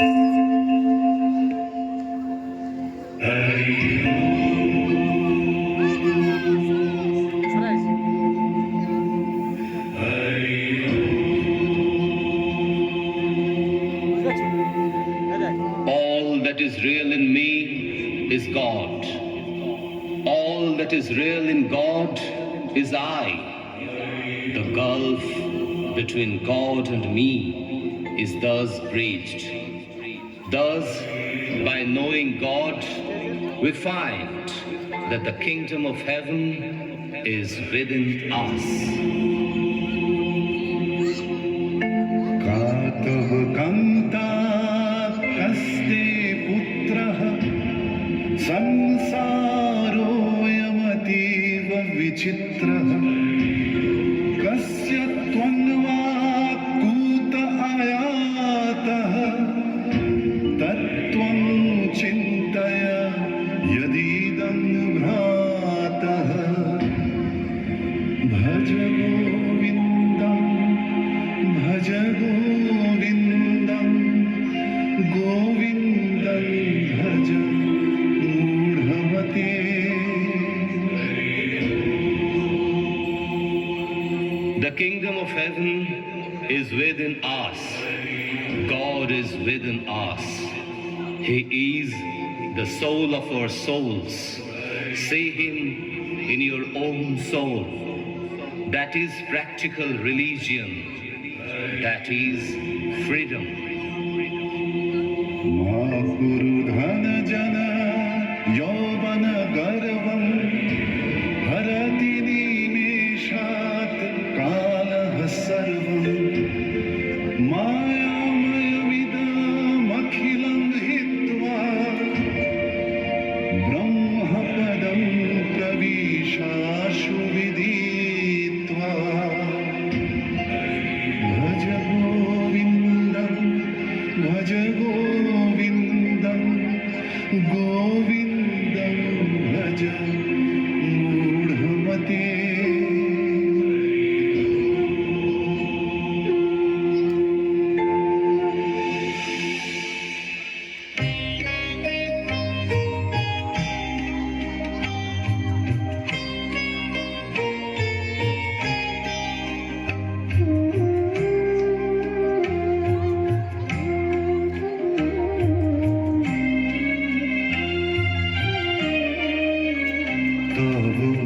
All that is real in me is God. All that is real in God is I. The gulf between God and me is thus bridged. Thus, by knowing God, we find that the kingdom of heaven is within us. कातः कन्ता कस्ते पुत्रः संसारोऽयमतीव विचित्रः The kingdom of heaven is within us. God is within us. He is the soul of our souls. See Him in your own soul. That is practical religion. That is freedom. Oh. Jana Yovana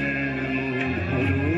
নিম্নে উৎসবময়ী শ্যাম ধরণী